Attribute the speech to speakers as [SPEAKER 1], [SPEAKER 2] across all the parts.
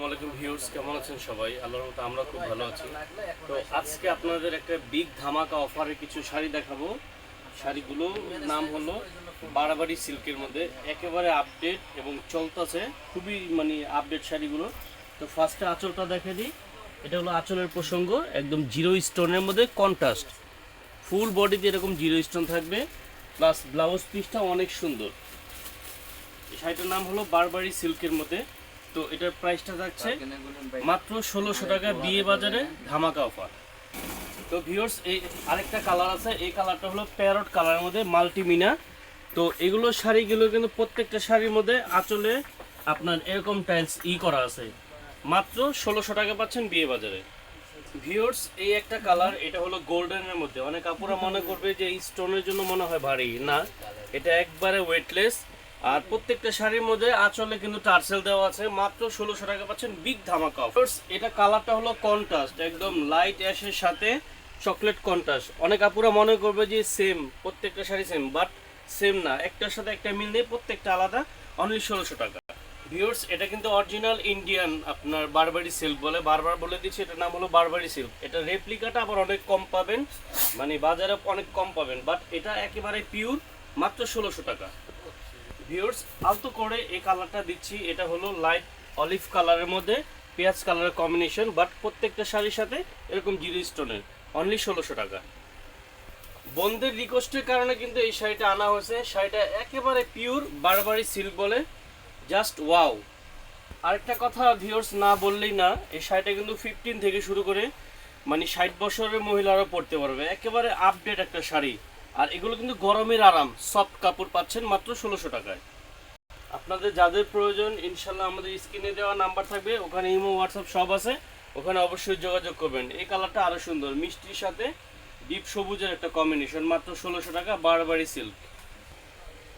[SPEAKER 1] আসসালামু আলাইকুম কেমন আছেন সবাই? আল্লাহর মতো আমরা খুব ভালো আছি। তো আজকে আপনাদের একটা বিগ ধামাকা অফারে কিছু শাড়ি দেখাবো। শাড়িগুলো নাম হলো বাড়াবাড়ি সিল্কের মধ্যে। একেবারে আপডেট এবং চলতেছে, খুবই মানে আপডেট শাড়িগুলো। তো ফার্স্টে আঁচলটা দেখে দিই। এটা হলো আঁচলের প্রসঙ্গ, একদম জিরো স্টোনের মধ্যে কন্ট্রাস্ট ফুল বডিতে এরকম জিরো স্টোন থাকবে প্লাস ব্লাউজ পিসটা অনেক সুন্দর। শাড়িটার নাম হলো বারবারি সিল্কের মধ্যে। তো এটার প্রাইসটা থাকছে মাত্র ষোলোশো টাকা বিয়ে বাজারে ধামাকা অফার তো ভিউয়ার্স এই আরেকটা কালার আছে এই কালারটা হলো প্যারট কালারের মধ্যে মাল্টিমিনা তো এগুলো শাড়িগুলো কিন্তু প্রত্যেকটা শাড়ির মধ্যে আঁচলে আপনার এরকম টাইলস ই করা আছে। মাত্র ষোলোশো টাকা পাচ্ছেন বিয়ে বাজারে। ভিউয়ার্স এই একটা কালার এটা হলো গোল্ডেনের মধ্যে। অনেক আপুরা মনে করবে যে এই স্টোনের জন্য মনে হয় ভারী। না এটা একবারে ওয়েটলেস আর প্রত্যেকটা শাড়ির মধ্যে আঁচলে কিন্তু টার্সেল দেওয়া আছে। মাত্র ষোলোশো টাকা পাচ্ছেন বিগ ধামাকা অফার্স এটা কালারটা হলো কন্ট্রাস্ট একদম লাইট অ্যাশের সাথে চকলেট কন্ট্রাস্ট অনেক আপুরা মনে করবে যে সেম প্রত্যেকটা শাড়ি সেম বাট সেম না। একটার সাথে একটা মিল নেই, প্রত্যেকটা আলাদা অনলি ষোলোশো টাকা। ভিউয়ার্স এটা কিন্তু অরিজিনাল ইন্ডিয়ান আপনার বারবারি সিল্ক বলে, বারবার বলে দিচ্ছি, এটার নাম হলো বারবারি সিল্ক এটা রেপ্লিকাটা আবার অনেক কম পাবেন মানে বাজারে অনেক কম পাবেন বাট এটা একেবারে পিওর মাত্র ষোলোশো টাকা। ভিউয়ার্স, আলতো করে এই কালারটা দিচ্ছি। এটা হলো লাইট অলিভ কালারের মধ্যে, পেঁয়াজ কালারের কম্বিনেশন বাট প্রত্যেকটা শাড়ির সাথে এরকম জিরো স্টোনের অনলি ষোলোশো টাকা। বন্ধের রিকোয়েস্টের কারণে কিন্তু এই শাড়িটা আনা হয়েছে। শাড়িটা একেবারে পিওর বারবারি সিল্ক বলে। জাস্ট ওয়াও আরেকটা কথা ভিউয়ার্স, না বললেই না, এই শাড়িটা কিন্তু ফিফটিন থেকে শুরু করে মানে ষাট বছরের মহিলারাও পরতে পারবে। একেবারে আপডেট একটা শাড়ি। আর এগুলো কিন্তু গরমের আরাম। সফট কাপড় পাচ্ছেন মাত্র ষোলোশো টাকায়। আপনাদের যাদের প্রয়োজন, ইনশাল্লাহ আমাদের স্ক্রিনে দেওয়া নাম্বার থাকবে, ওখানে ইমো, হোয়াটসঅ্যাপ সব আছে। ওখানে অবশ্যই যোগাযোগ করবেন। এই কালারটা আরও সুন্দর, মিষ্টির সাথে ডিপ সবুজের একটা কম্বিনেশন মাত্র ষোলোশো টাকা বারবারি সিল্ক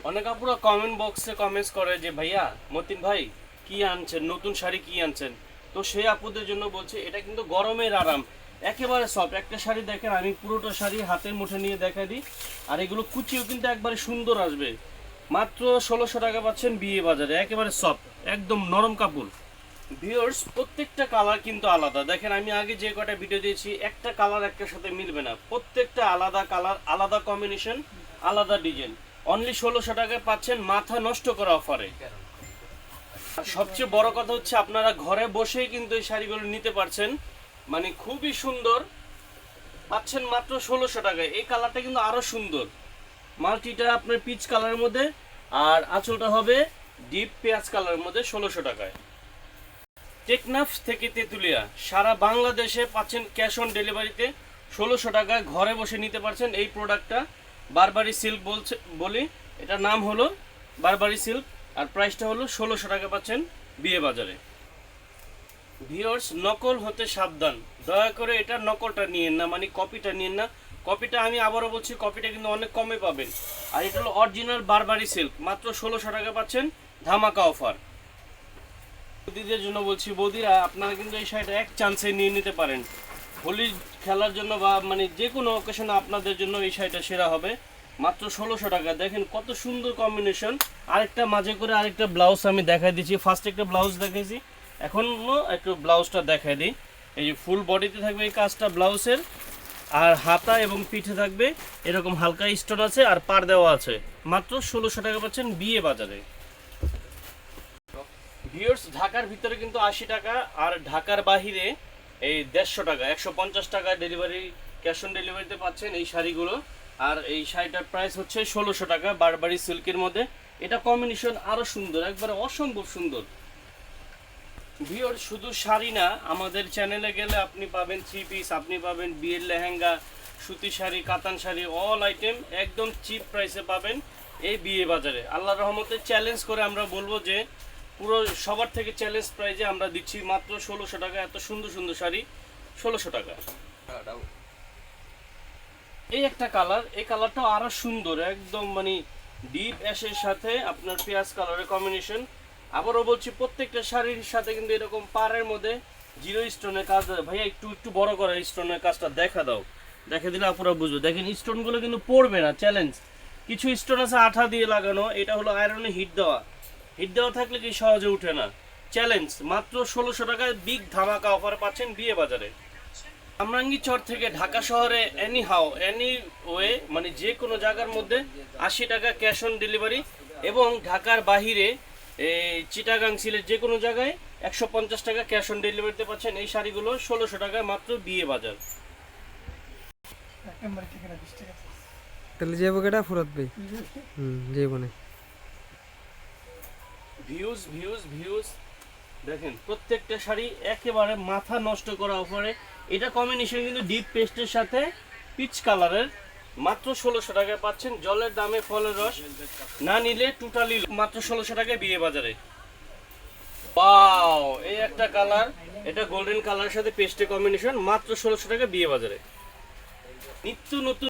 [SPEAKER 1] অনেক আপুরা কমেন্ট বক্সে কমেন্টস করে যে, ভাইয়া, মতিন ভাই, কি আনছেন? নতুন শাড়ি কি আনছেন? তো সেই আপুদের জন্য বলছে, এটা কিন্তু গরমের আরাম। একেবারে সব একটা শাড়ি দেখেন, আমি পুরোটা শাড়ি হাতের মুঠে নিয়ে দেখা দিই। আর এগুলো কুচিও কিন্তু একবারে সুন্দর আসবে। মাত্র ষোলোশো টাকা পাচ্ছেন বিয়ে বাজারে, একেবারে সফট একদম নরম কাপড়। ভিউয়ার্স প্রত্যেকটা কালার কিন্তু আলাদা। দেখেন, আমি আগে যে কটা ভিডিও দিয়েছি, একটা কালার একটার সাথে মিলবে না। প্রত্যেকটা আলাদা কালার আলাদা কম্বিনেশন আলাদা ডিজাইন অনলি ষোলোশো টাকায় পাচ্ছেন, মাথা নষ্ট করা অফারে সবচেয়ে বড় কথা হচ্ছে, আপনারা ঘরে বসেই কিন্তু এই শাড়িগুলো নিতে পারছেন। মানে খুবই সুন্দর। পাচ্ছেন মাত্র ষোলোশো টাকায়। এই কালারটা কিন্তু আরও সুন্দর। মাল্টিটা আপনার পিচ কালারের মধ্যে, আর আঁচলটা হবে ডিপ পেঁয়াজ কালারের মধ্যে ষোলোশো টাকায়। টেকনাফ থেকে তেঁতুলিয়া, সারা বাংলাদেশে পাচ্ছেন ক্যাশ অন ডেলিভারিতে ষোলোশো টাকায় ঘরে বসে নিতে পারছেন এই প্রোডাক্টটা। বারবারি সিল্ক বলছে, বলি, এটার নাম হলো বারবারি সিল্ক, আর প্রাইসটা হলো ষোলোশো টাকা পাচ্ছেন বিয়ে বাজারে ভিওর্স নকল হতে সাবধান। দয়া করে এটা নকলটা নিয়েন না মানে কপিটা নিয়েন না। কপিটা আমি আবারও বলছি কপিটা কিন্তু অনেক কমে পাবেন। আর এটা হলো অরিজিনাল বারবারি সিল্ক মাত্র ষোলোশো টাকা পাচ্ছেন ধামাকা অফার বৌদিদের জন্য বলছি, বৌদিরা, আপনারা কিন্তু এই শাড়িটা এক চান্সে নিয়ে নিতে পারেন। হোলি খেলার জন্য বা মানে যে কোনো অকেশনে আপনাদের জন্য এই শাড়িটা সেরা হবে। মাত্র ষোলোশো টাকা। দেখেন কত সুন্দর কম্বিনেশন আরেকটা মাঝে করে আরেকটা ব্লাউজ আমি দেখাই দিচ্ছি। ফার্স্ট একটা ব্লাউজ দেখাইছি। এখনও একটু ব্লাউজটা দেখাই দিই। এই যে ফুল বডিতে থাকবে এই কাজটা ব্লাউজের, আর হাতা এবং পিঠে থাকবে এরকম হালকা স্টোন আছে আর পার দেওয়া আছে। মাত্র ষোলোশো টাকা পাচ্ছেন বিয়ে বাজারে। ভিউয়ার্স ঢাকার ভিতরে কিন্তু আশি টাকা, আর ঢাকার বাহিরে এই দেড়শো টাকা, একশো পঞ্চাশ টাকা ডেলিভারি ক্যাশ অন ডেলিভারিতে পাচ্ছেন এই শাড়িগুলো। আর এই শাড়িটার প্রাইস হচ্ছে ষোলোশো টাকা বারবারি সিল্কের মধ্যে। এটা কম্বিনেশন আরও সুন্দর, একবারে অসম্ভব সুন্দর। ভিওর শুধু শাড়ি না, আমাদের চ্যানেলে গেলে আপনি পাবেন থ্রি পিস আপনি পাবেন বিয়ের লেহেঙ্গা, সুতি শাড়ি, কাতান শাড়ি অল আইটেম একদম চিপ প্রাইসে পাবেন এই বিয়ে বাজারে। আল্লাহ রহমতে চ্যালেঞ্জ করে আমরা বলব যে, পুরো সবার থেকে চ্যালেঞ্জ প্রাইজে আমরা দিচ্ছি মাত্র ষোলোশো টাকা, এত সুন্দর সুন্দর শাড়ি, ষোলোশো টাকা। এই একটা কালার এই কালারটাও আরও সুন্দর, একদম মানে ডিপ অ্যাশের সাথে আপনার পেঁয়াজ কালারের কম্বিনেশন আবারও বলছি, প্রত্যেকটা শাড়ির সাথে কিন্তু এরকম পাড়ের মধ্যে জিরো স্টোনের কাজ ভাইয়া, একটু একটু বড় করে স্টোনের কাজটা দেখা দাও। দেখে দিলে আপুরা বুঝবে। দেখেন, স্টোনগুলো কিন্তু পড়বে না চ্যালেঞ্জ কিছু স্টোন আছে আঠা দিয়ে লাগানো, এটা হলো আয়রনে হিট দেওয়া। হিট দেওয়া থাকলে কি সহজে উঠে না? চ্যালেঞ্জ মাত্র ষোলোশো টাকায় বিগ ধামাকা অফার পাচ্ছেন বিয়ে বাজারে। আমরাঙ্গি চর থেকে ঢাকা শহরে এনি হাও এনি ওয়ে মানে যে কোনো জায়গার মধ্যে আশি টাকা ক্যাশ অন ডেলিভারি এবং ঢাকার বাহিরে এই চিটাগাং সিলেট যে কোনো জায়গায় একশো পঞ্চাশ টাকা ক্যাশ অন ডেলিভারিতে পাচ্ছেন এই শাড়িগুলো ষোলোশো টাকায় মাত্র বিয়ে বাজার।
[SPEAKER 2] তাহলে ফুরত হুম
[SPEAKER 1] ভিউজ ভিউজ ভিউজ। দেখেন প্রত্যেকটা শাড়ি একেবারে মাথা নষ্ট করা অফারে। এটা কম্বিনেশন কিন্তু ডিপ পেস্টের সাথে পিচ কালারের মাত্র ষোলোশো টাকায় পাচ্ছেন জলের দামে ফলের রস। না নিলে টোটালি মাত্র ষোলোশো টাকায় বিয়ে বাজারে। পাও এই একটা কালার এটা গোল্ডেন কালারের সাথে পেস্টে কম্বিনেশন মাত্র ষোলোশো টাকা বিয়ে বাজারে। নিত্য নতুন